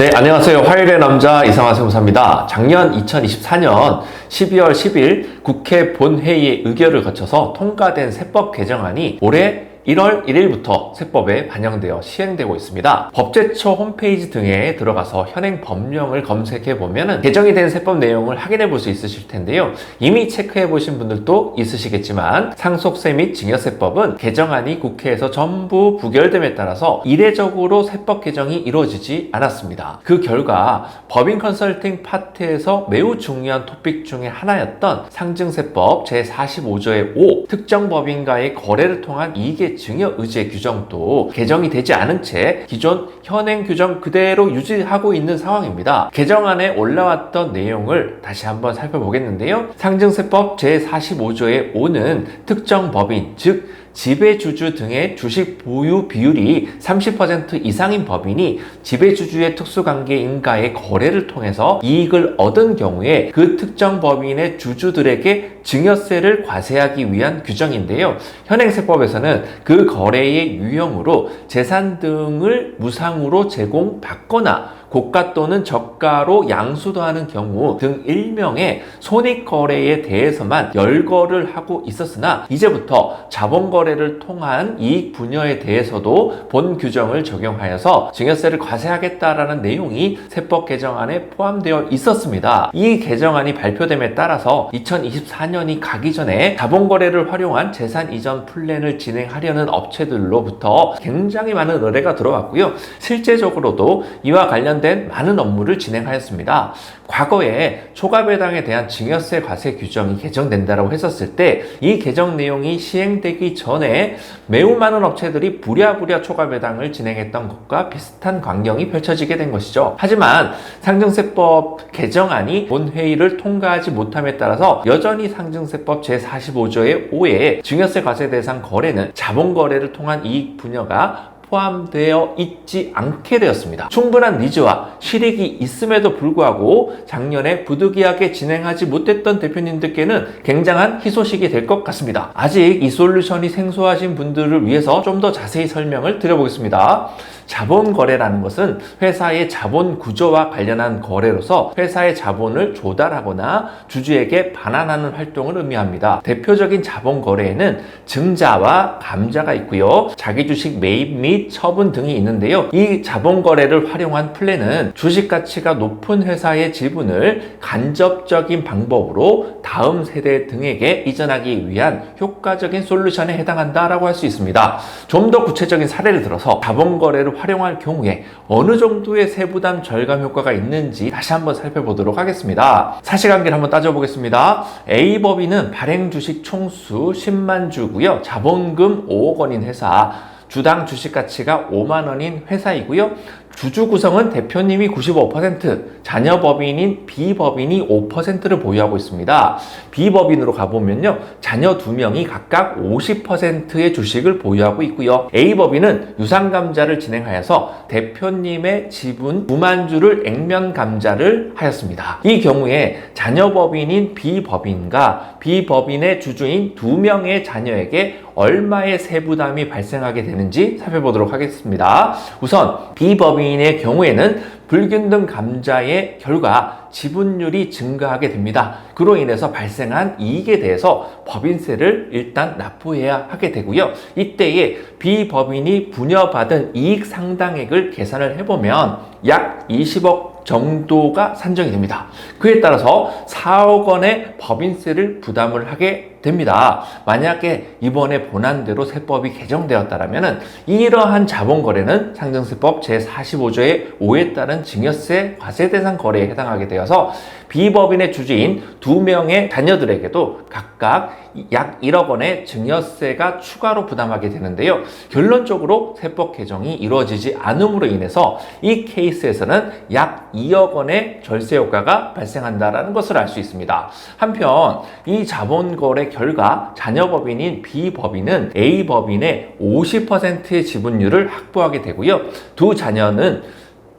네, 안녕하세요. 화요일의 남자 이상화 세무사입니다. 작년 2024년 12월 10일 국회 본회의의 의결을 거쳐서 통과된 세법 개정안이 올해 1월 1일부터 세법에 반영되어 시행되고 있습니다. 법제처 홈페이지 등에 들어가서 현행 법령을 검색해 보면 개정이 된 세법 내용을 확인해 볼 수 있으실 텐데요. 이미 체크해 보신 분들도 있으시겠지만 상속세 및 증여세법은 개정안이 국회에서 전부 부결됨에 따라서 이례적으로 세법 개정이 이루어지지 않았습니다. 그 결과 법인 컨설팅 파트에서 매우 중요한 토픽 중에 하나였던 상증세법 제45조의 5 특정 법인과의 거래를 통한 이익의 증여 의제 규정도 개정이 되지 않은 채 기존 현행 규정 그대로 유지하고 있는 상황입니다. 개정안에 올라왔던 내용을 다시 한번 살펴보겠는데요. 상증세법 제45조의 5는 특정 법인, 즉 지배주주 등의 주식 보유 비율이 30% 이상인 법인이 지배주주의 특수관계인과의 거래를 통해서 이익을 얻은 경우에 그 특정 법인의 주주들에게 증여세를 과세하기 위한 규정인데요. 현행세법에서는 그 거래의 유형으로 재산 등을 무상으로 제공받거나 고가 또는 저가로 양수도하는 경우 등 일명의 손익거래에 대해서만 열거를 하고 있었으나 이제부터 자본거래를 통한 이익 분여에 대해서도 본 규정을 적용하여서 증여세를 과세하겠다라는 내용이 세법 개정안에 포함되어 있었습니다. 이 개정안이 발표됨에 따라서 2024년이 가기 전에 자본거래를 활용한 재산 이전 플랜을 진행하려는 업체들로부터 굉장히 많은 의뢰가 들어왔고요. 실제적으로도 이와 관련 관련된 많은 업무를 진행하였습니다. 과거에 초과배당에 대한 증여세 과세 규정이 개정된다고 했었을 때 이 개정 내용이 시행되기 전에 매우 많은 업체들이 부랴부랴 초과배당을 진행했던 것과 비슷한 광경이 펼쳐지게 된 것이죠. 하지만 상증세법 개정안이 본회의를 통과하지 못함에 따라서 여전히 상증세법 제45조의 5에 증여세 과세 대상 거래는 자본거래를 통한 이익 분여가 포함되어 있지 않게 되었습니다. 충분한 니즈와 실익이 있음에도 불구하고 작년에 부득이하게 진행하지 못했던 대표님들께는 굉장한 희소식이 될 것 같습니다. 아직 이 솔루션이 생소하신 분들을 위해서 좀 더 자세히 설명을 드려보겠습니다. 자본 거래라는 것은 회사의 자본 구조와 관련한 거래로서 회사의 자본을 조달하거나 주주에게 반환하는 활동을 의미합니다. 대표적인 자본 거래에는 증자와 감자가 있고요. 자기 주식 매입 및 처분 등이 있는데요. 이 자본 거래를 활용한 플랜은 주식 가치가 높은 회사의 지분을 간접적인 방법으로 다음 세대 등에게 이전하기 위한 효과적인 솔루션에 해당한다라고 할 수 있습니다. 좀 더 구체적인 사례를 들어서 자본 거래를 활용할 경우에 어느 정도의 세부담 절감 효과가 있는지 다시 한번 살펴보도록 하겠습니다. 사실관계를 한번 따져보겠습니다. A법인은 발행 주식 총수 10만 주고요. 자본금 5억 원인 회사 주당 주식 가치가 5만 원인 회사이고요. 주주 구성은 대표님이 95%, 자녀 법인인 B법인이 5%를 보유하고 있습니다. B법인으로 가보면요. 자녀 2명이 각각 50%의 주식을 보유하고 있고요. A법인은 유상감자를 진행하여서 대표님의 지분 9만 주를 액면 감자를 하였습니다. 이 경우에 자녀 법인인 B법인과 B법인의 주주인 2명의 자녀에게 얼마의 세부담이 발생하게 되는지 살펴보도록 하겠습니다. 우선 B법인의 경우에는 불균등 감자의 결과 지분율이 증가하게 됩니다. 그로 인해서 발생한 이익에 대해서 법인세를 일단 납부해야 하게 되고요. 이때에 비법인이 분여받은 이익 상당액을 계산을 해보면 약 20억 정도가 산정이 됩니다. 그에 따라서 4억 원의 법인세를 부담을 하게 됩니다. 만약에 이번에 본안대로 세법이 개정되었다면 이러한 자본거래는 상증세법 제45조의 5에 따른 증여세 과세 대상 거래에 해당하게 되어서 비법인의 주주인 두 명의 자녀들에게도 각각 약 1억 원의 증여세가 추가로 부담하게 되는데요. 결론적으로 세법 개정이 이루어지지 않음으로 인해서 이 케이스에서는 약 2억 원의 절세 효과가 발생한다는 것을 알 수 있습니다. 한편 이 자본 거래 결과 자녀 법인인 B법인은 A법인의 50%의 지분율을 확보하게 되고요. 두 자녀는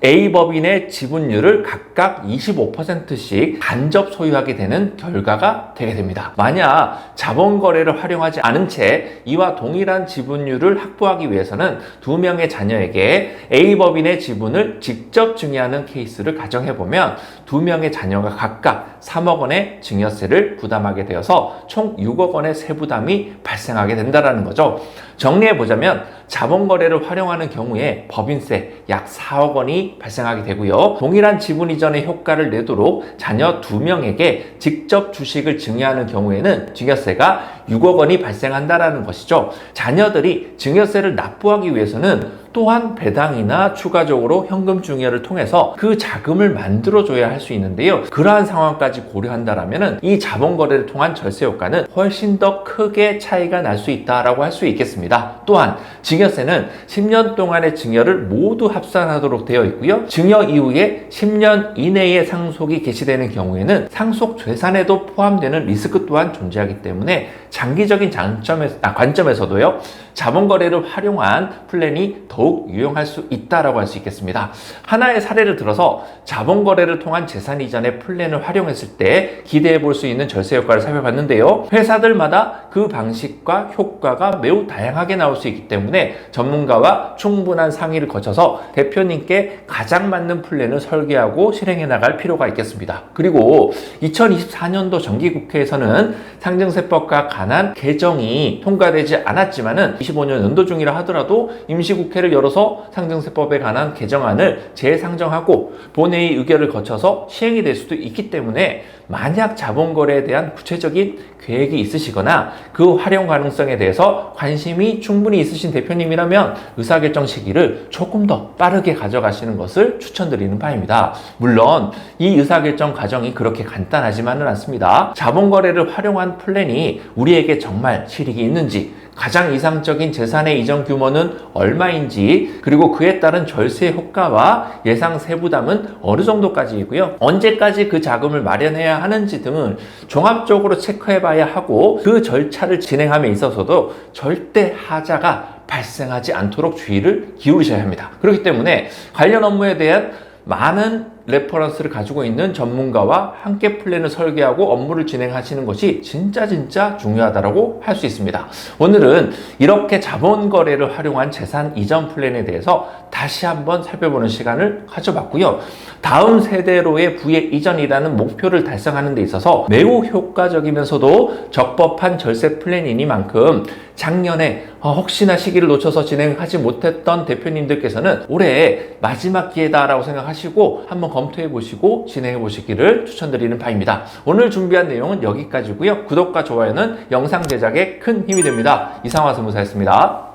A 법인의 지분율을 각각 25%씩 간접 소유하게 되는 결과가 되게 됩니다. 만약 자본 거래를 활용하지 않은 채 이와 동일한 지분율을 확보하기 위해서는 두 명의 자녀에게 A 법인의 지분을 직접 증여하는 케이스를 가정해 보면 두 명의 자녀가 각각 3억 원의 증여세를 부담하게 되어서 총 6억 원의 세부담이 발생하게 된다는 거죠. 정리해 보자면 자본 거래를 활용하는 경우에 법인세 약 4억 원이 발생하게 되고요. 동일한 지분 이전의 효과를 내도록 자녀 두 명에게 직접 주식을 증여하는 경우에는 증여세가 6억 원이 발생한다라는 것이죠. 자녀들이 증여세를 납부하기 위해서는 또한 배당이나 추가적으로 현금 증여를 통해서 그 자금을 만들어줘야 할 수 있는데요. 그러한 상황까지 고려한다라면 이 자본 거래를 통한 절세 효과는 훨씬 더 크게 차이가 날 수 있다라고 할 수 있겠습니다. 또한 증여세는 10년 동안의 증여를 모두 합산하도록 되어 있고요. 증여 이후에 10년 이내에 상속이 개시되는 경우에는 상속 재산에도 포함되는 리스크 또한 존재하기 때문에 장기적인 장점에, 아, 관점에서도요. 자본 거래를 활용한 플랜이 더욱 유용할 수 있다라고 할 수 있겠습니다. 하나의 사례를 들어서 자본 거래를 통한 재산 이전의 플랜을 활용했을 때 기대해 볼 수 있는 절세 효과를 살펴봤는데요. 회사들마다 그 방식과 효과가 매우 다양하게 나올 수 있기 때문에 전문가와 충분한 상의를 거쳐서 대표님께 가장 맞는 플랜을 설계하고 실행해 나갈 필요가 있겠습니다. 그리고 2024년도 정기국회에서는 상증세법과 관한 개정이 통과되지 않았지만은 25년 연도 중이라 하더라도 임시국회를 열어서 상증세법에 관한 개정안을 재상정하고 본회의 의결을 거쳐서 시행이 될 수도 있기 때문에 만약 자본거래에 대한 구체적인 계획이 있으시거나 그 활용 가능성에 대해서 관심이 충분히 있으신 대표님이라면 의사결정 시기를 조금 더 빠르게 가져가시는 것을 추천드리는 바입니다. 물론 이 의사결정 과정이 그렇게 간단하지만은 않습니다. 자본거래를 활용한 플랜이 우리에게 정말 실익이 있는지 가장 이상적인 재산의 이전 규모는 얼마인지 그리고 그에 따른 절세 효과와 예상 세부담은 어느 정도까지이고요. 언제까지 그 자금을 마련해야 하는지 등을 종합적으로 체크해 봐야 하고 그 절차를 진행함에 있어서도 절대 하자가 발생하지 않도록 주의를 기울이셔야 합니다. 그렇기 때문에 관련 업무에 대한 많은 레퍼런스를 가지고 있는 전문가와 함께 플랜을 설계하고 업무를 진행하시는 것이 진짜 진짜 중요하다고 할 수 있습니다. 오늘은 이렇게 자본 거래를 활용한 재산 이전 플랜에 대해서 다시 한번 살펴보는 시간을 가져봤고요. 다음 세대로의 부의 이전이라는 목표를 달성하는 데 있어서 매우 효과적이면서도 적법한 절세 플랜이니만큼 작년에 어, 혹시나 시기를 놓쳐서 진행하지 못했던 대표님들께서는 올해 마지막 기회다라고 생각하시고 한번 검 토해 보시고 진행해 보시기를 추천드리는 바입니다. 오늘 준비한 내용은 여기까지고요. 구독과 좋아요는 영상 제작에 큰 힘이 됩니다. 이상화 선무사였습니다.